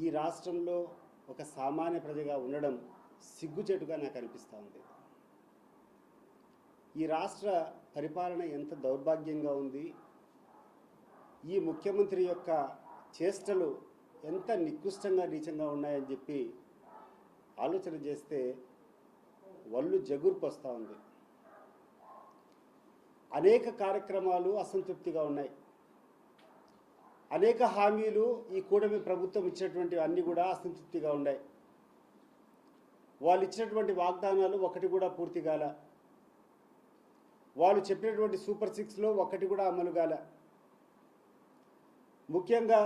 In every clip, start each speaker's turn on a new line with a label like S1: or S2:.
S1: ఈ రాష్ట్రంలో ఒక సామాన్య ప్రజగా ఉండడం సిగ్గుచేటుగా నాకు అనిపిస్తూ ఉంది. ఈ రాష్ట్ర పరిపాలన ఎంత దౌర్భాగ్యంగా ఉంది. ఈ ముఖ్యమంత్రి యొక్క చేష్టలు ఎంత నికృష్టంగా నీచంగా ఉన్నాయని చెప్పి ఆలోచన చేస్తే వల్లు జగుర్పు వస్తూ ఉంది. అనేక కార్యక్రమాలు అసంతృప్తిగా ఉన్నాయి. అనేక హామీలు ఈ కూటమి ప్రభుత్వం ఇచ్చినటువంటి అన్నీ కూడా అసంతృప్తిగా ఉన్నాయి. వాళ్ళు ఇచ్చినటువంటి వాగ్దానాలు ఒకటి కూడా పూర్తి కాల. వాళ్ళు చెప్పినటువంటి సూపర్ సిక్స్లో ఒకటి కూడా అమలు కాల. ముఖ్యంగా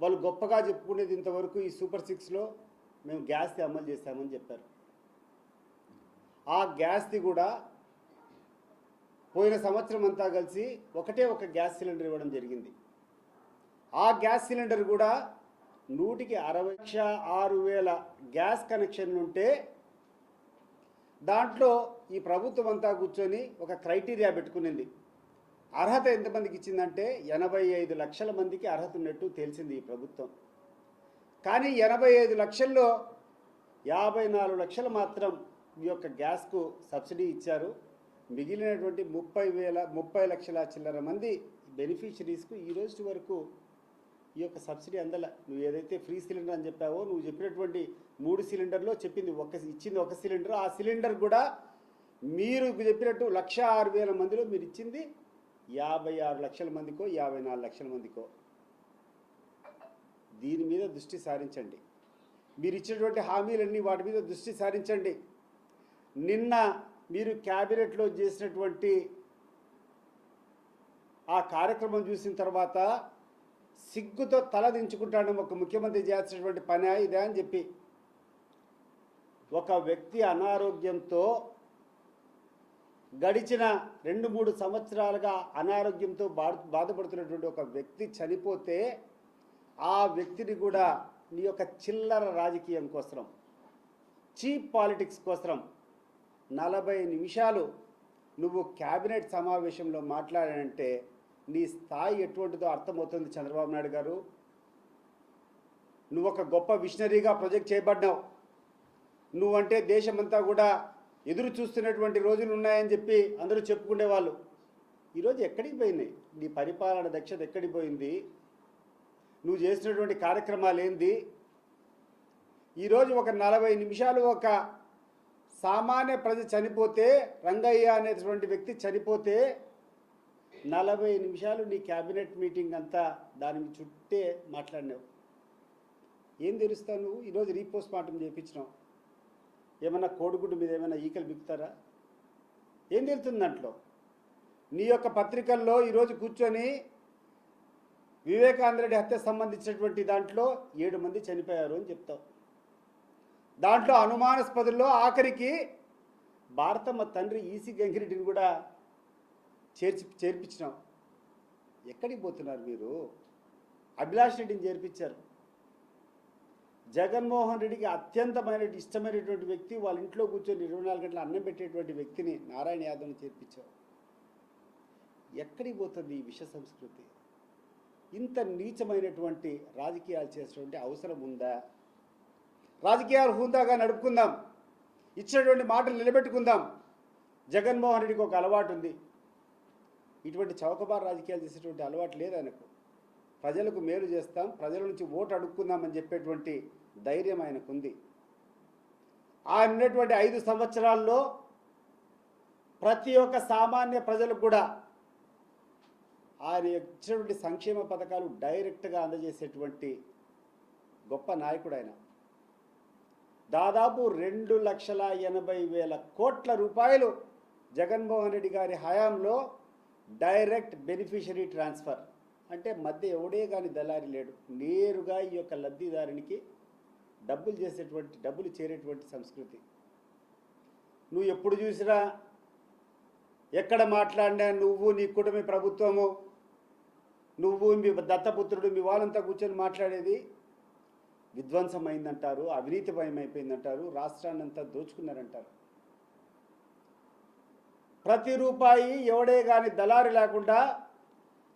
S1: వాళ్ళు గొప్పగా చెప్పుకునేది ఇంతవరకు ఈ సూపర్ సిక్స్లో మేము గ్యాస్ది అమలు చేస్తామని చెప్పారు. ఆ గ్యాస్ది కూడా పోయిన సంవత్సరం అంతా కలిసి ఒకటే ఒక గ్యాస్ సిలిండర్ ఇవ్వడం జరిగింది. ఆ గ్యాస్ సిలిండర్ కూడా నూటికి అరవై లక్ష ఆరు వేల గ్యాస్ కనెక్షన్ ఉంటే దాంట్లో ఈ ప్రభుత్వం అంతా కూర్చొని ఒక క్రైటీరియా పెట్టుకునింది. అర్హత ఎంతమందికి ఇచ్చిందంటే ఎనభై ఐదు లక్షల మందికి అర్హత ఉన్నట్టు తెలిసింది ఈ ప్రభుత్వం. కానీ ఎనభై ఐదు లక్షల్లో యాభై నాలుగు లక్షలు మాత్రం ఈ యొక్క గ్యాస్కు సబ్సిడీ ఇచ్చారు. మిగిలినటువంటి ముప్పై వేల ముప్పై లక్షల చిల్లర మంది బెనిఫిషరీస్కు ఈ రోజు వరకు ఈ యొక్క సబ్సిడీ అందల నువ్వు ఏదైతే ఫ్రీ సిలిండర్ అని చెప్పావో నువ్వు చెప్పినటువంటి మూడు సిలిండర్లో చెప్పింది ఒక ఇచ్చింది ఒక సిలిండర్. ఆ సిలిండర్ కూడా మీరు చెప్పినట్టు లక్ష ఆరు వేల మందిలో మీరు ఇచ్చింది యాభై ఆరు లక్షల మందికో యాభై నాలుగు లక్షల మందికో. దీని మీద దృష్టి సారించండి. మీరు ఇచ్చినటువంటి హామీలన్నీ వాటి మీద దృష్టి సారించండి. నిన్న మీరు క్యాబినెట్లో చేసినటువంటి ఆ కార్యక్రమం చూసిన తర్వాత సిగ్గుతో తలదించుకుంటాడు ఒక ముఖ్యమంత్రి చేయాల్సినటువంటి పని ఇదే అని చెప్పి. ఒక వ్యక్తి అనారోగ్యంతో గడిచిన రెండు మూడు సంవత్సరాలుగా అనారోగ్యంతో బాధ బాధపడుతున్నటువంటి ఒక వ్యక్తి చనిపోతే ఆ వ్యక్తిని కూడా నీ యొక్క చిల్లర రాజకీయం కోసం చీప్ పాలిటిక్స్ కోసం నలభై నిమిషాలు నువ్వు క్యాబినెట్ సమావేశంలో మాట్లాడానంటే నీ స్థాయి ఎటువంటిదో అర్థమవుతుంది చంద్రబాబు నాయుడు గారు. నువ్వు ఒక గొప్ప విషనరీగా ప్రొజెక్ట్ చేయబడ్డావు. నువ్వంటే దేశమంతా కూడా ఎదురు చూస్తున్నటువంటి రోజులు ఉన్నాయని చెప్పి అందరూ చెప్పుకునేవాళ్ళు ఈరోజు ఎక్కడికి పోయినాయి నీ పరిపాలన దక్షత ఎక్కడికి పోయింది? నువ్వు చేసినటువంటి కార్యక్రమాలు ఏంది? ఈరోజు ఒక నలభై నిమిషాలు ఒక సామాన్య ప్రజ చనిపోతే రంగయ్య అనేటువంటి వ్యక్తి చనిపోతే నలభై నిమిషాలు నీ క్యాబినెట్ మీటింగ్ అంతా దాని చుట్టే మాట్లాడినావు. ఏం తెలుస్తావు నువ్వు? ఈరోజు రీపోస్ట్ మార్టం చేయించినావు ఏమైనా కోడిగుడ్డు మీద ఏమైనా ఈకలు బిక్కుతారా? ఏం తెలుస్తుంది దాంట్లో? నీ యొక్క పత్రికల్లో ఈరోజు కూర్చొని వివేకానందరెడ్డి హత్య సంబంధించినటువంటి దాంట్లో ఏడు మంది చనిపోయారు అని చెప్తావు. దాంట్లో అనుమానాస్పదుల్లో ఆఖరికి భారతమ్మ తండ్రి ఈసీ గంగిరెడ్డిని కూడా చేర్చి చేర్పించినాం. ఎక్కడికి పోతున్నారు మీరు? అభిలాష్ రెడ్డిని చేర్పించారు. జగన్మోహన్ రెడ్డికి అత్యంతమైన ఇష్టమైనటువంటి వ్యక్తి వాళ్ళ ఇంట్లో కూర్చొని ఇరవై నాలుగు గంటల అన్నం పెట్టేటువంటి వ్యక్తిని నారాయణ యాదవ్ని చేర్పించావు ఎక్కడికి పోతుంది ఈ విష సంస్కృతి? ఇంత నీచమైనటువంటి రాజకీయాలు చేసేటువంటి అవసరం ఉందా? రాజకీయాలు హుందాగా నడుపుకుందాం. ఇచ్చినటువంటి మాటలు నిలబెట్టుకుందాం. జగన్మోహన్ రెడ్డికి ఒక అలవాటు ఉంది. ఇటువంటి చౌకబార్ రాజకీయాలు చేసేటువంటి అలవాటు లేదు ఆయనకు. ప్రజలకు మేలు చేస్తాం ప్రజల నుంచి ఓటు అడుక్కుందామని చెప్పేటువంటి ధైర్యం ఆయనకుంది. ఆయన ఉన్నటువంటి ఐదు సంవత్సరాల్లో ప్రతి ఒక్క సామాన్య ప్రజలకు కూడా ఆయన ఇచ్చినటువంటి సంక్షేమ పథకాలు డైరెక్ట్గా అందజేసేటువంటి గొప్ప నాయకుడు ఆయన. దాదాపు రెండు లక్షల ఎనభై వేల కోట్ల రూపాయలు జగన్మోహన్ రెడ్డి గారి హయాంలో డైరెక్ట్ బెనిఫిషరీ ట్రాన్స్ఫర్. అంటే మధ్య ఎవడే కానీ దళారి లేడు. నేరుగా ఈ యొక్క లబ్ధిదారునికి డబ్బులు చేసేటువంటి డబ్బులు చేరేటువంటి సంస్కృతి. నువ్వు ఎప్పుడు చూసినా ఎక్కడ మాట్లాడినా నువ్వు నీ కుటుంబ ప్రభుత్వము నువ్వు మీ దత్తపుత్రుడు మీ వాళ్ళంతా కూర్చొని మాట్లాడేది విధ్వంసమైందంటారు అవినీతిమయమైపోయిందంటారు రాష్ట్రాన్ని అంతా దోచుకున్నారంటారు. ప్రతి రూపాయి ఎవడే కానీ దళారి లేకుండా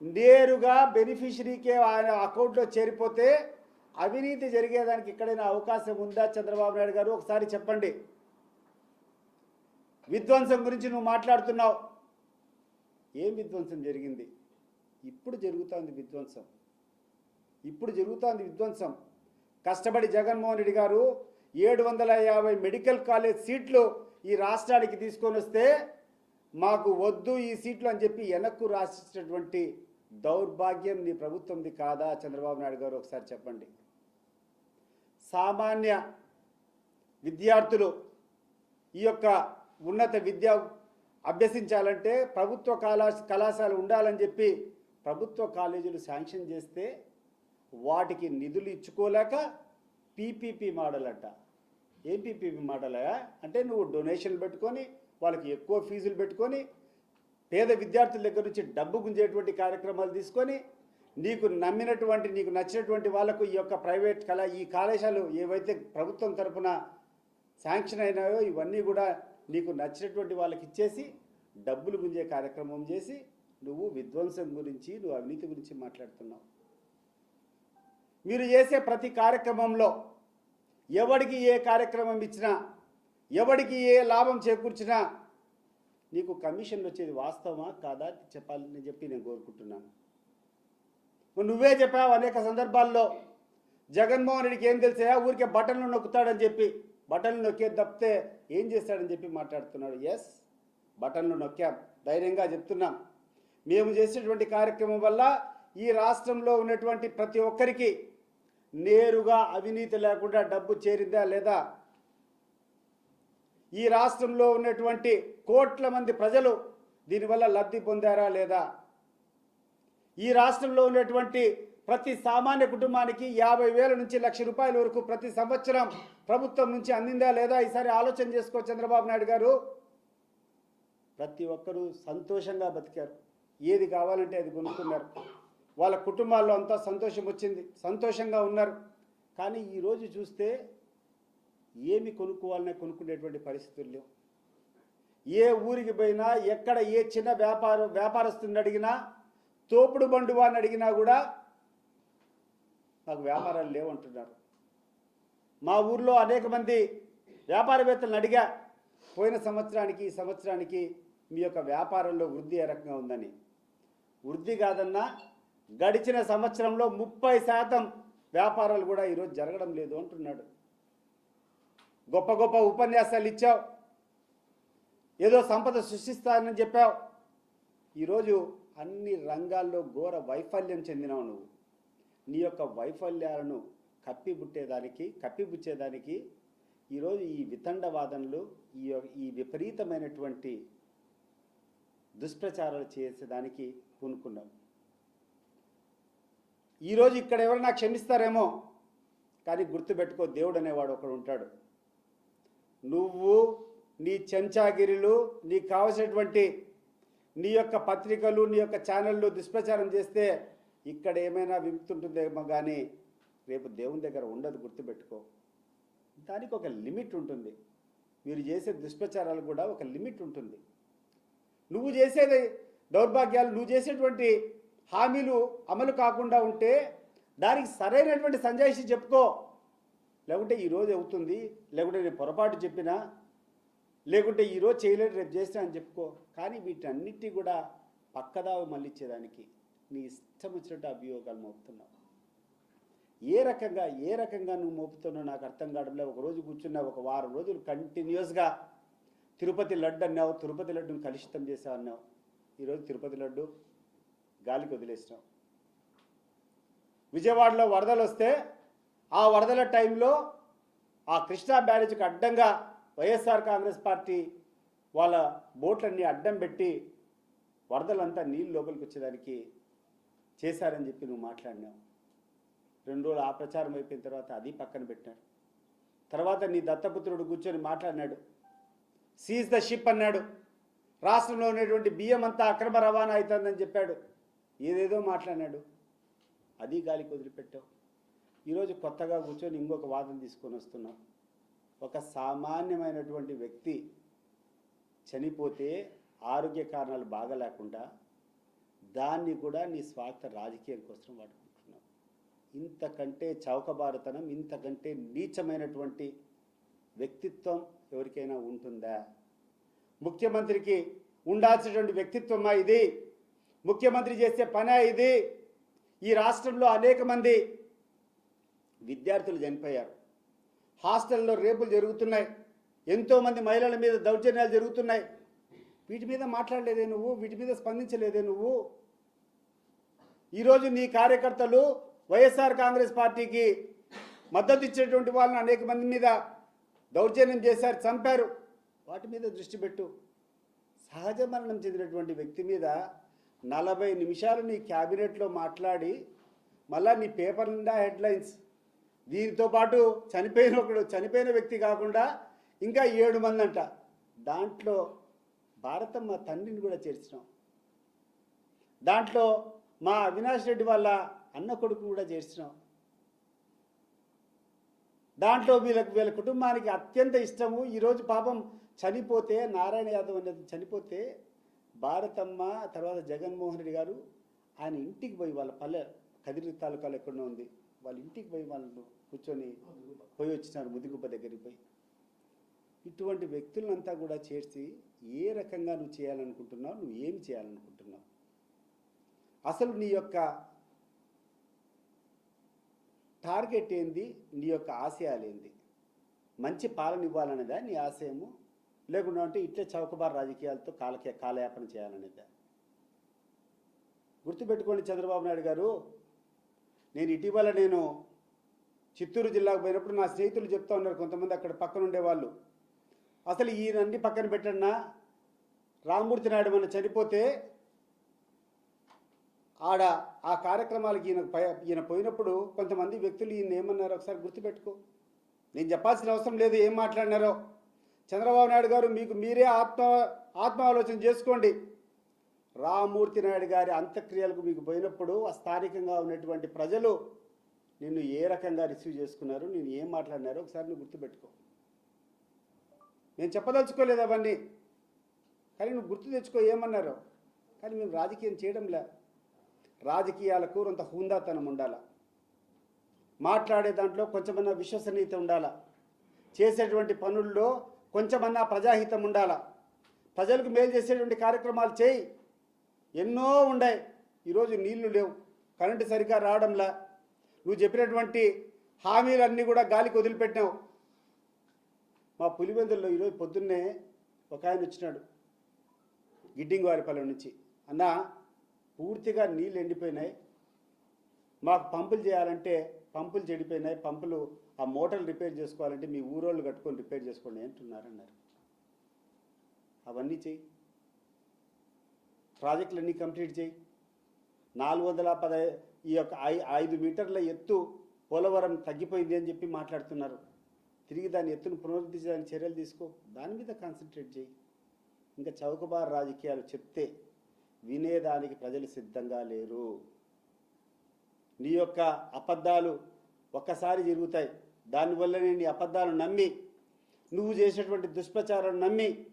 S1: నేరుగా బెనిఫిషరీకే ఆయన అకౌంట్లో చేరిపోతే అవినీతి జరిగేదానికి ఎక్కడైనా అవకాశం ఉందా? చంద్రబాబు నాయుడు గారు ఒకసారి చెప్పండి. విధ్వంసం గురించి నువ్వు మాట్లాడుతున్నావు. ఏం విధ్వంసం జరిగింది? ఇప్పుడు జరుగుతోంది విధ్వంసం. ఇప్పుడు జరుగుతోంది విధ్వంసం. కష్టపడి జగన్మోహన్ రెడ్డి గారు ఏడు వందల యాభై మెడికల్ కాలేజ్ సీట్లు ఈ రాష్ట్రానికి తీసుకొని వస్తే మాకు వద్దు ఈ సీట్లు అని చెప్పి వెనక్కు రాసిచ్చినటువంటి దౌర్భాగ్యం నీ ప్రభుత్వంది కాదా? చంద్రబాబు నాయుడు గారు ఒకసారి చెప్పండి. సామాన్య విద్యార్థులు ఈ యొక్క ఉన్నత విద్య అభ్యసించాలంటే ప్రభుత్వ కళా కళాశాల ఉండాలని చెప్పి ప్రభుత్వ కాలేజీలు శాంక్షన్ చేస్తే వాటికి నిధులు ఇచ్చుకోలేక పీపీపీ మోడల్ అంట ఏం పీపీపీ మోడల్ అంటే నువ్వు డొనేషన్లు పెట్టుకొని వాళ్ళకి ఎక్కువ ఫీజులు పెట్టుకొని పేద విద్యార్థుల దగ్గర నుంచి డబ్బు గుంజేటువంటి కార్యక్రమాలు తీసుకొని నీకు నమ్మినటువంటి నీకు నచ్చినటువంటి వాళ్ళకు ఈ యొక్క ప్రైవేట్ కళ ఈ కళాశాలలు ఏవైతే ప్రభుత్వం తరఫున శాంక్షన్ అయినాయో ఇవన్నీ కూడా నీకు నచ్చినటువంటి వాళ్ళకి ఇచ్చేసి డబ్బులు గుంజే కార్యక్రమం చేసి నువ్వు విధ్వంసం గురించి నువ్వు అవినీతి గురించి మాట్లాడుతున్నావు. మీరు చేసే ప్రతి కార్యక్రమంలో ఎవడికి ఏ కార్యక్రమం ఇచ్చినా ఎవడికి ఏ లాభం చేకూర్చినా నీకు కమిషన్ వచ్చేది వాస్తవమా? కాదా? చెప్పాలని చెప్పి నేను కోరుకుంటున్నాను. నువ్వే చెప్పావు అనేక సందర్భాల్లో జగన్మోహన్ రెడ్డికి ఏం తెలిసాయా ఊరికే బటన్లు నొక్కుతాడని చెప్పి బటన్లు నొక్కే తప్పితే ఏం చేస్తాడని చెప్పి మాట్లాడుతున్నాడు. ఎస్ బటన్లు నొక్కాం. ధైర్యంగా చెప్తున్నాం. మేము చేసినటువంటి కార్యక్రమం వల్ల ఈ రాష్ట్రంలో ఉన్నటువంటి ప్రతి ఒక్కరికి నేరుగా అవినీతి లేకుండా డబ్బు చేరిందా లేదా? ఈ రాష్ట్రంలో ఉన్నటువంటి కోట్ల మంది ప్రజలు దీనివల్ల లబ్ధి పొందారా లేదా? ఈ రాష్ట్రంలో ఉన్నటువంటి ప్రతి సామాన్య కుటుంబానికి యాభై వేల నుంచి లక్ష రూపాయల వరకు ప్రతి సంవత్సరం ప్రభుత్వం నుంచి అందిందా లేదా? ఈసారి ఆలోచన చేసుకో చంద్రబాబు నాయుడు గారు. ప్రతి ఒక్కరూ సంతోషంగా బతికారు. ఏది కావాలంటే అది కొనుక్కున్నారు. వాళ్ళ కుటుంబాల్లో అంతా సంతోషం వచ్చింది. సంతోషంగా ఉన్నారు. కానీ ఈరోజు చూస్తే ఏమి కొనుక్కోవాలనే కొనుక్కునేటువంటి పరిస్థితులు లేవు. ఏ ఊరికి పోయినా ఎక్కడ ఏ చిన్న వ్యాపార వ్యాపారస్తుని అడిగినా తోపుడు బండువా వాడిని అడిగినా కూడా మాకు వ్యాపారాలు లేవంటున్నారు మా ఊర్లో అనేక మంది వ్యాపారవేత్తలను అడిగా పోయిన సంవత్సరానికి ఈ సంవత్సరానికి మీ యొక్క వ్యాపారంలో వృద్ధి ఏ రకంగా ఉందని. వృద్ధి కాదన్నా గడిచిన సంవత్సరంలో ముప్పై శాతం వ్యాపారాలు కూడా ఈరోజు జరగడం లేదు అంటున్నాడు. గొప్ప గొప్ప ఉపన్యాసాలు ఇచ్చావు. ఏదో సంపద సృష్టిస్తానని చెప్పావు. ఈరోజు అన్ని రంగాల్లో ఘోర వైఫల్యం చెందినావు నువ్వు. నీ యొక్క వైఫల్యాలను కప్పిబుట్టేదానికి కప్పిపుచ్చేదానికి ఈరోజు ఈ వితండవాదనలు ఈ ఈ విపరీతమైనటువంటి దుష్ప్రచారాలు చేసేదానికి పూనుకున్నావు. ఈరోజు ఇక్కడ ఎవరైనా క్షమిస్తారేమో కానీ గుర్తుపెట్టుకో దేవుడు అనేవాడు ఒకడు ఉంటాడు. నువ్వు నీ చెంచాగిరిలు నీకు కావలసినటువంటి నీ యొక్క పత్రికలు నీ యొక్క ఛానళ్ళు దుష్ప్రచారం చేస్తే ఇక్కడ ఏమైనా విముతుంటుందేమో కానీ రేపు దేవుని దగ్గర ఉండదు గుర్తుపెట్టుకో. దానికి ఒక లిమిట్ ఉంటుంది. మీరు చేసే దుష్ప్రచారాలు కూడా ఒక లిమిట్ ఉంటుంది. నువ్వు చేసేది దౌర్భాగ్యాలు నువ్వు చేసేటువంటి హామీలు అమలు కాకుండా ఉంటే దానికి సరైనటువంటి సంజాయిషి చెప్పుకో. లేకుంటే ఈరోజు అవుతుంది లేకుంటే నేను పొరపాటు చెప్పినా లేకుంటే ఈరోజు చేయలేదు రేపు చేసినా అని చెప్పుకో. కానీ వీటన్నిటి కూడా పక్కదావి మళ్ళించేదానికి నీ ఇష్టం వచ్చినట్టు అభియోగాలు మోపుతున్నావు. ఏ రకంగా ఏ రకంగా నువ్వు మోపుతున్నావు నాకు అర్థం కావడంలో ఒక రోజు కూర్చున్నా ఒక వారం రోజులు కంటిన్యూస్గా తిరుపతి లడ్డు అన్నావు తిరుపతి లడ్డును కలుషితం చేసావు అన్నావు. ఈరోజు తిరుపతి లడ్డు గాలికి వదిలేసినావు. విజయవాడలో వరదలు వస్తే ఆ వరదల టైంలో ఆ కృష్ణా బ్యారేజ్కి అడ్డంగా వైఎస్ఆర్ కాంగ్రెస్ పార్టీ వాళ్ళ బోట్లన్నీ అడ్డం పెట్టి వరదలంతా నీళ్ళు లోపలికి వచ్చేదానికి చేశారని చెప్పి నువ్వు మాట్లాడినావు. రెండు రోజులు ఆ ప్రచారం అయిపోయిన తర్వాత అది పక్కన పెట్టాడు తర్వాత నీ దత్తపుత్రుడు కూర్చొని మాట్లాడినాడు. సీజ్ ద షిప్ అన్నాడు. రాష్ట్రంలో ఉన్నటువంటి బియ్యం అంతా అక్రమ రవాణా అవుతుందని చెప్పాడు. ఏదేదో మాట్లాడినాడు. అది గాలికి వదిలిపెట్టావు. ఈరోజు కొత్తగా కూర్చొని ఇంకొక వాదన తీసుకొని వస్తున్నాం. ఒక సామాన్యమైనటువంటి వ్యక్తి చనిపోతే ఆరోగ్య కారణాలు బాగా లేకుండా దాన్ని కూడా నీ స్వార్థ రాజకీయం కోసం వాడుకుంటున్నావు. ఇంతకంటే చౌకబారుతనం ఇంతకంటే నీచమైనటువంటి వ్యక్తిత్వం ఎవరికైనా ఉంటుందా? ముఖ్యమంత్రికి ఉండాల్సినటువంటి వ్యక్తిత్వమా ఇది? ముఖ్యమంత్రి చేసే పనే ఇది? ఈ రాష్ట్రంలో అనేక మంది విద్యార్థులు చనిపోయారు. హాస్టల్లో రేపులు జరుగుతున్నాయి. ఎంతోమంది మహిళల మీద దౌర్జన్యాలు జరుగుతున్నాయి. వీటి మీద మాట్లాడలేదే నువ్వు వీటి మీద స్పందించలేదే నువ్వు. ఈరోజు నీ కార్యకర్తలు వైఎస్ఆర్ కాంగ్రెస్ పార్టీకి మద్దతు ఇచ్చేటువంటి వాళ్ళని అనేక మంది మీద దౌర్జన్యం చేశారు చంపారు. వాటి మీద దృష్టి పెట్టు. సహజ మరణం చెందినటువంటి వ్యక్తి మీద నలభై నిమిషాలు నీ క్యాబినెట్లో మాట్లాడి మళ్ళా నీ పేపర్ నిండా హెడ్లైన్స్ దీనితో పాటు చనిపోయిన ఒకడు చనిపోయిన వ్యక్తి కాకుండా ఇంకా ఏడు మంది అంట దాంట్లో భారతమ్మ తండ్రిని కూడా చేర్చినాం. దాంట్లో మా అవినాష్ రెడ్డి వాళ్ళ అన్న కొడుకును కూడా చేర్చినాం. దాంట్లో వీళ్ళకి వీళ్ళ కుటుంబానికి అత్యంత ఇష్టము. ఈరోజు పాపం చనిపోతే నారాయణ యాదవ్ అనేది చనిపోతే భారతమ్మ తర్వాత జగన్మోహన్ రెడ్డి గారు ఆయన ఇంటికి పోయి వాళ్ళ పల్లె కదిరి తాలూకాలో ఎక్కడో ఉంది. వాళ్ళ ఇంటికి పోయి వాళ్ళు కూర్చొని పోయి వచ్చినారు ముదిగుప్ప దగ్గరికి పోయి. ఇటువంటి వ్యక్తులంతా కూడా చేర్చి ఏ రకంగా నువ్వు చేయాలనుకుంటున్నావు నువ్వు ఏం చేయాలనుకుంటున్నావు? అసలు నీ యొక్క టార్గెట్ ఏంది? నీ యొక్క ఆశయాలు ఏంది? మంచి పాలన ఇవ్వాలనేదా నీ ఆశయము? లేకుండా అంటే ఇట్లే చౌకబార్ రాజకీయాలతో కాలకే కాలయాపన చేయాలనేదా? గుర్తుపెట్టుకోండి చంద్రబాబు నాయుడు గారు నేను ఇటీవల నేను చిత్తూరు జిల్లాకు పోయినప్పుడు నా స్నేహితులు చెప్తా ఉన్నారు కొంతమంది అక్కడ పక్కన ఉండేవాళ్ళు అసలు ఈయనన్ని పక్కన పెట్టన్నా రామమూర్తి నాయుడు మన చనిపోతే ఆడ ఆ కార్యక్రమాలకు ఈయన ఈయన పోయినప్పుడు కొంతమంది వ్యక్తులు ఈయన ఏమన్నారో ఒకసారి గుర్తుపెట్టుకో. నేను చెప్పాల్సిన అవసరం లేదు ఏం మాట్లాడినారో. చంద్రబాబు నాయుడు గారు మీకు మీరే ఆత్మ ఆత్మాలోచన చేసుకోండి. రామూర్తి నాయుడు గారి అంత్యక్రియలకు మీకు పోయినప్పుడు ఆ స్థానికంగా ఉన్నటువంటి ప్రజలు నిన్ను ఏ రకంగా రిసీవ్ చేసుకున్నారు నేను ఏం మాట్లాడినారో ఒకసారి నువ్వు గుర్తుపెట్టుకో. నేను చెప్పదలుచుకోలేదు అవన్నీ. కానీ నువ్వు గుర్తు తెచ్చుకో ఏమన్నారో. కానీ మేము రాజకీయం చేయడంలే. రాజకీయాలకు కొంత హుందాతనం ఉండాలా. మాట్లాడే దాంట్లో కొంచెమన్నా విశ్వసనీయత ఉండాలా. చేసేటువంటి పనుల్లో కొంచెమన్నా ప్రజాహితం ఉండాలా. ప్రజలకు మేలు చేసేటువంటి కార్యక్రమాలు చేయి. ఎన్నో ఉన్నాయి ఈరోజు నీళ్ళు లేవు. కరెంటు సరిగ్గా రావడంలా. నువ్వు చెప్పినటువంటి హామీలన్నీ కూడా గాలికి వదిలిపెట్టావు మా పులివెందుల్లో ఈరోజు పొద్దున్నే ఒక ఆయన వచ్చినాడు గిడ్డింగ్ వారిపల్లెం నుంచి. అన్న పూర్తిగా నీళ్ళు ఎండిపోయినాయి. మాకు పంపులు చేయాలంటే పంపులు చెడిపోయినాయి. పంపులు ఆ మోటార్లు రిపేర్ చేసుకోవాలంటే మీ ఊరోళ్ళు కట్టుకొని రిపేర్ చేసుకోండి అంటున్నారన్నారు అవన్నీ చెయ్యి. ప్రాజెక్టులన్నీ కంప్లీట్ చేయి నాలుగు వందల పదహై ఈ యొక్క ఐ ఐదు మీటర్ల ఎత్తు పోలవరం తగ్గిపోయింది అని చెప్పి మాట్లాడుతున్నారు. తిరిగి దాని ఎత్తును పునరుద్ధరించడానికి చర్యలు తీసుకో. దాని మీద కాన్సన్ట్రేట్ చేయి. ఇంకా చౌకబార్ రాజకీయాలు చెప్తే వినేదానికి ప్రజలు సిద్ధంగా లేరు. నీ యొక్క అబద్ధాలు ఒక్కసారి జరుగుతాయి. దానివల్లనే నీ అబద్ధాలు నమ్మి నువ్వు చేసేటువంటి దుష్ప్రచారం నమ్మి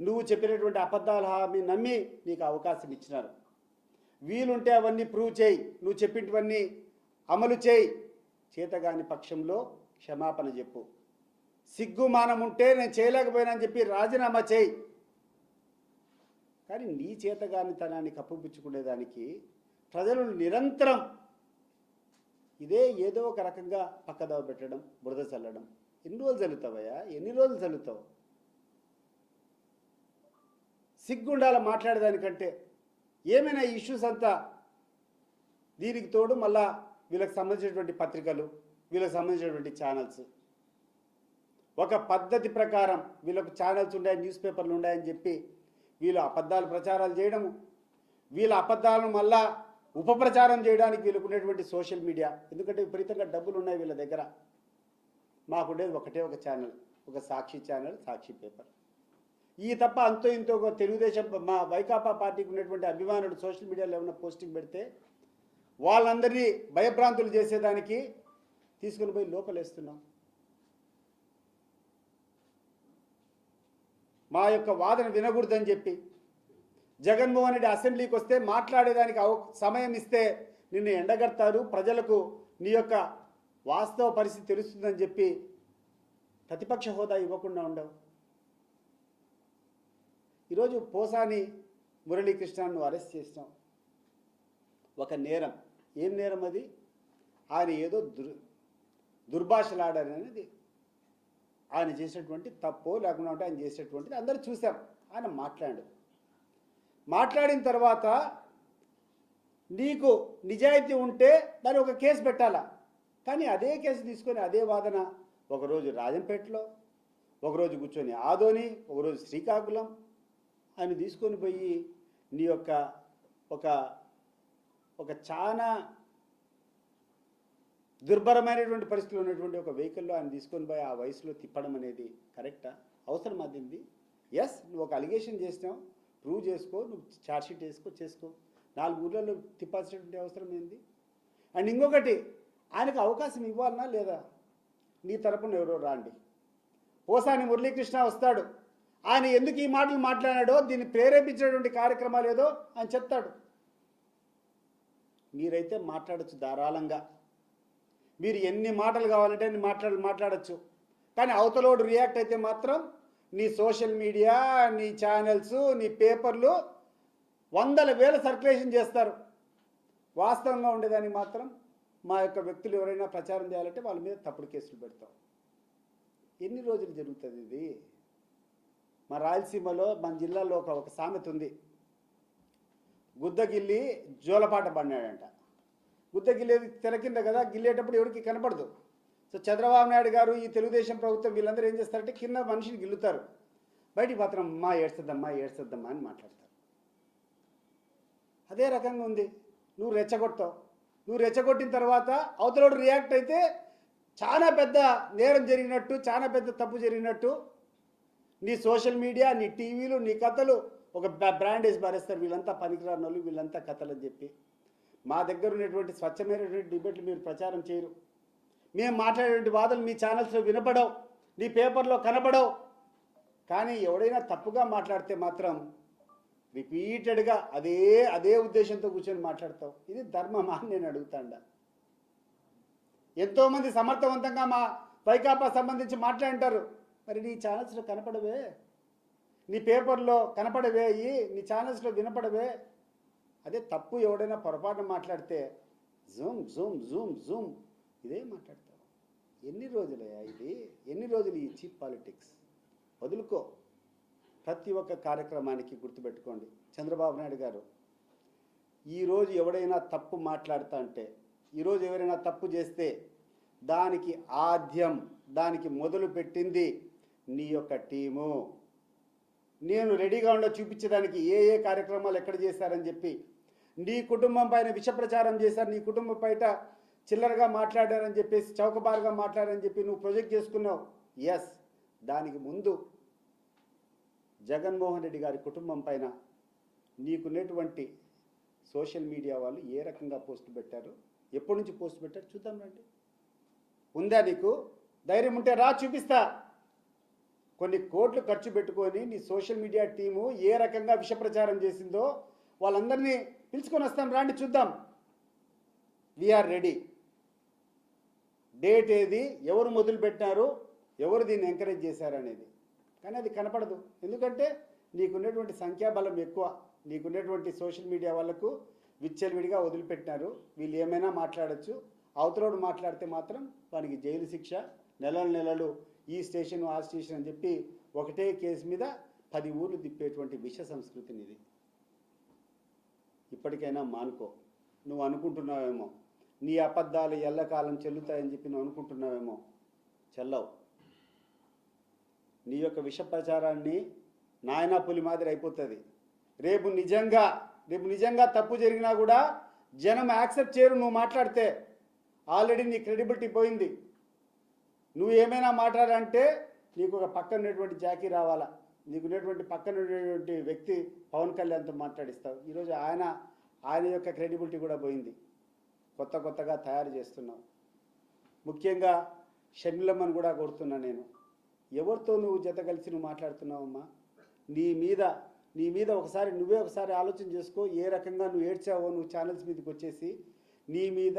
S1: నువ్వు చెప్పినటువంటి అబద్ధాల హామీ నమ్మి నీకు అవకాశం ఇచ్చినారు. వీలుంటే అవన్నీ ప్రూవ్ చేయి. నువ్వు చెప్పినవన్నీ అమలు చేయి. చేతగాని పక్షంలో క్షమాపణ చెప్పు. సిగ్గుమానం ఉంటే నేను చేయలేకపోయినా అని చెప్పి రాజీనామా చేయి. కానీ నీ చేతగాని తనాన్ని కప్పుపుచ్చుకునేదానికి ప్రజలు నిరంతరం ఇదే ఏదో ఒక రకంగా పక్కదవ పెట్టడం బురద చల్లడం. ఎన్ని రోజులు చల్లుతావయ్యా ఎన్ని రోజులు చల్లుతావు సిగ్గుండాల మాట్లాడేదానికంటే. ఏమైనా ఇష్యూస్ అంతా దీనికి తోడు మళ్ళా వీళ్ళకి సంబంధించినటువంటి పత్రికలు వీళ్ళకి సంబంధించినటువంటి ఛానల్స్ ఒక పద్ధతి ప్రకారం వీళ్ళకు ఛానల్స్ ఉన్నాయి న్యూస్ పేపర్లు ఉన్నాయని చెప్పి వీళ్ళు అబద్ధాలు ప్రచారాలు చేయడము. వీళ్ళ అబద్ధాలను మళ్ళా ఉపప్రచారం చేయడానికి వీళ్ళకు ఉన్నటువంటి సోషల్ మీడియా ఎందుకంటే విపరీతంగా డబ్బులు ఉన్నాయి వీళ్ళ దగ్గర. మాకుండేది ఒకటే ఒక ఛానల్ ఒక సాక్షి ఛానల్ సాక్షి పేపర్ ఈ తప్ప అంతో ఇంతో తెలుగుదేశం మా వైకాపా పార్టీకి ఉన్నటువంటి అభిమానులు సోషల్ మీడియాలో ఏమైనా పోస్టింగ్ పెడితే వాళ్ళందరినీ భయభ్రాంతులు చేసేదానికి తీసుకుని పోయి లోపలేస్తున్నాం. మా యొక్క వాదన వినకూడదని చెప్పి జగన్మోహన్ రెడ్డి అసెంబ్లీకి వస్తే మాట్లాడేదానికి అవ సమయం ఇస్తే నిన్ను ఎండగడతారు ప్రజలకు నీ యొక్క వాస్తవ పరిస్థితి తెలుస్తుందని చెప్పి ప్రతిపక్ష హోదా ఇవ్వకుండా ఉండవు. ఈరోజు పోసాని మురళీకృష్ణను అరెస్ట్ చేసినాం ఒక నేరం. ఏం నేరం అది? ఆయన ఏదో దుర్ దుర్భాషలాడనేది ఆయన చేసినటువంటి తప్పో లేకుండా ఉంటే ఆయన చేసినటువంటిది అందరూ చూసాం ఆయన మాట్లాడు మాట్లాడిన తర్వాత నీకు నిజాయితీ ఉంటే దాని ఒక కేసు పెట్టాలా? కానీ అదే కేసు తీసుకొని అదే వాదన. ఒకరోజు రాజంపేటలో ఒకరోజు కూర్చొని ఆదోని ఒకరోజు శ్రీకాకుళం ఆయన తీసుకొని పోయి నీ యొక్క ఒక ఒక చాలా దుర్భరమైనటువంటి పరిస్థితులు ఉన్నటువంటి ఒక వెహికల్లో ఆయన తీసుకొని పోయి ఆ వయసులో తిప్పడం అనేది కరెక్టా? అవసరం అదింది ఎస్ నువ్వు ఒక అలిగేషన్ చేసినావు ప్రూవ్ చేసుకో నువ్వు ఛార్జ్షీట్ వేసుకో చేసుకో. నాలుగు ఊళ్ళలో తిప్పాల్సినటువంటి అవసరం ఏంది? అండ్ ఇంకొకటి ఆయనకు అవకాశం ఇవ్వాలన్నా లేదా? నీ తరపున ఎవరో రాండి. పోసాని మురళీకృష్ణ వస్తాడు. ఆయన ఎందుకు ఈ మాటలు మాట్లాడాడో దీన్ని ప్రేరేపించినటువంటి కార్యక్రమాలు ఏదో ఆయన చెప్తాడు. మీరైతే మాట్లాడచ్చు ధారాళంగా. మీరు ఎన్ని మాటలు కావాలంటే అన్ని మాట్లాడ మాట్లాడచ్చు. కానీ అవతలోడు రియాక్ట్ అయితే మాత్రం నీ సోషల్ మీడియా నీ ఛానల్స్ నీ పేపర్లు వందల వేల సర్క్యులేషన్ చేస్తారు. వాస్తవంగా ఉండేదానికి మాత్రం మా యొక్క వ్యక్తులు ఎవరైనా ప్రచారం చేయాలంటే వాళ్ళ మీద తప్పుడు కేసులు పెడతాం. ఎన్ని రోజులు జరుగుతుంది ఇది? మా రాయలసీమలో మన జిల్లాలో ఒక ఒక సామెత ఉంది. గుద్దగిల్లి జోలపాట పడినాడంట. గుద్దగిల్లేది తెర కింద కదా గిల్లేటప్పుడు ఎవరికి కనపడదు. సో చంద్రబాబు నాయుడు గారు ఈ తెలుగుదేశం ప్రభుత్వం వీళ్ళందరూ ఏం చేస్తారంటే కింద మనిషిని గిల్లుతారు. బయటికి మాత్రం అమ్మా ఏడ్చద్దమ్మా ఏడ్చద్దమ్మా అని మాట్లాడతారు. అదే రకంగా ఉంది. నువ్వు రెచ్చగొట్టావు నువ్వు రెచ్చగొట్టిన తర్వాత అవతలోడు రియాక్ట్ అయితే చాలా పెద్ద నేరం జరిగినట్టు చాలా పెద్ద తప్పు జరిగినట్టు నీ సోషల్ మీడియా నీ టీవీలు నీ కథలు ఒక బ్రాండేజ్ బ్రాండ్ వేసి వీళ్ళంతా పనికిరాని వాళ్ళు వీళ్ళంతా కథలు అని చెప్పి. మా దగ్గర ఉన్నటువంటి స్వచ్ఛమైనటువంటి డిబేట్లు మీరు ప్రచారం చేయరు. మేము మాట్లాడేటువంటి వాదనలు మీ ఛానల్స్లో వినపడవు నీ పేపర్లో కనపడవు కానీ ఎవడైనా తప్పుగా మాట్లాడితే మాత్రం రిపీటెడ్గా అదే అదే ఉద్దేశంతో కూర్చొని మాట్లాడతావు. ఇది ధర్మమా అని నేను అడుగుతాండ. ఎంతోమంది సమర్థవంతంగా మా వైకాపా సంబంధించి మాట్లాడింటారు. మరి నీ ఛానల్స్లో కనపడవే. నీ పేపర్లో కనపడవే అయ్యి నీ ఛానల్స్లో వినపడవే. అదే తప్పు ఎవడైనా పొరపాటున మాట్లాడితే జూమ్ జూమ్ జూమ్ జూమ్ ఇదే మాట్లాడతావు. ఎన్ని రోజులయ్యా ఇది? ఎన్ని రోజులు ఈ చీప్ పాలిటిక్స్ వదులుకో. ప్రతి ఒక్క కార్యక్రమానికి గుర్తుపెట్టుకోండి. చంద్రబాబు నాయుడు గారు ఈరోజు ఎవడైనా తప్పు మాట్లాడుతా అంటే ఈరోజు ఎవరైనా తప్పు చేస్తే దానికి ఆద్యం దానికి మొదలు పెట్టింది నీ యొక్క టీము. నేను రెడీగా ఉండ చూపించడానికి ఏ ఏ కార్యక్రమాలు ఎక్కడ చేశారని చెప్పి. నీ కుటుంబం పైన విష ప్రచారం చేశారు నీ కుటుంబం బయట చిల్లరగా మాట్లాడారని చెప్పేసి చౌకబారుగా మాట్లాడారని చెప్పి నువ్వు ప్రొజెక్ట్ చేసుకున్నావు. ఎస్ దానికి ముందు జగన్మోహన్ రెడ్డి గారి కుటుంబం పైన నీకున్నటువంటి సోషల్ మీడియా వాళ్ళు ఏ రకంగా పోస్ట్ పెట్టారు? ఎప్పటి నుంచి పోస్ట్ పెట్టారు? చూద్దాం రండి. ఉందా నీకు? ధైర్యం ఉంటే రా చూపిస్తా. కొన్ని కోట్లు ఖర్చు పెట్టుకొని నీ సోషల్ మీడియా టీము ఏ రకంగా విష ప్రచారం చేసిందో వాళ్ళందరినీ పిలుచుకొని వస్తాం రాండి చూద్దాం. వీఆర్ రెడీ డేట్ ఏది ఎవరు మొదలు పెట్టినారు ఎవరు దీన్ని ఎంకరేజ్ చేశారు అనేది. కానీ అది కనపడదు. ఎందుకంటే నీకున్నటువంటి సంఖ్యాబలం ఎక్కువ. నీకున్నటువంటి సోషల్ మీడియా వాళ్ళకు విచ్చలవిడిగా వదిలిపెట్టినారు. వీళ్ళు ఏమైనా మాట్లాడొచ్చు. అవతలోడు మాట్లాడితే మాత్రం వానికి జైలు శిక్ష నెలలు నెలలు ఈ స్టేషన్ ఆ స్టేషన్ అని చెప్పి ఒకటే కేసు మీద పది ఊర్లు తిప్పేటువంటి విష సంస్కృతిని ఇది. ఇప్పటికైనా మానుకో. నువ్వు అనుకుంటున్నావేమో. నీ అబద్ధాలు ఎల్లకాలం చెల్లుతాయని చెప్పి నువ్వు అనుకుంటున్నావేమో. చెల్లవు. నీ యొక్క విష ప్రచారాన్ని నాయనా పులి మాదిరి అయిపోతుంది. రేపు నిజంగా రేపు నిజంగా తప్పు జరిగినా కూడా జనం యాక్సెప్ట్ చేయరు నువ్వు మాట్లాడితే. ఆల్రెడీ నీ క్రెడిబిలిటీ పోయింది. నువ్వు ఏమైనా మాట్లాడంటే నీకు ఒక పక్కన ఉన్నటువంటి జాకీ రావాలా? నీకు ఉన్నటువంటి పక్కన ఉన్నటువంటి వ్యక్తి పవన్ కళ్యాణ్తో మాట్లాడిస్తావు. ఈరోజు ఆయన ఆయన యొక్క క్రెడిబిలిటీ కూడా పోయింది. కొత్త కొత్తగా తయారు చేస్తున్నావు. ముఖ్యంగా షర్మిలమ్మను కూడా కొడుతున్నా నేను. ఎవరితో నువ్వు జత కలిసి నువ్వు మాట్లాడుతున్నావమ్మా నీ మీద నీ మీద ఒకసారి నువ్వే ఒకసారి ఆలోచన చేసుకో. ఏ రకంగా నువ్వు ఏడ్చావో నువ్వు ఛానల్స్ మీదకి వచ్చేసి నీ మీద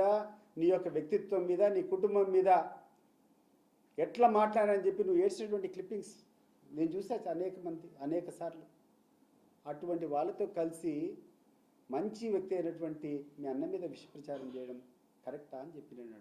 S1: నీ యొక్క వ్యక్తిత్వం మీద నీ కుటుంబం మీద ఎట్లా మాట్లాడని చెప్పి నువ్వు ఏడ్చినటువంటి క్లిప్పింగ్స్ నేను చూసా అనేక మంది అనేక సార్లు. అటువంటి వాళ్ళతో కలిసి మంచి వ్యక్తి అయినటువంటి మీ అన్న మీద విషప్రచారం చేయడం కరెక్టా అని చెప్పి నేను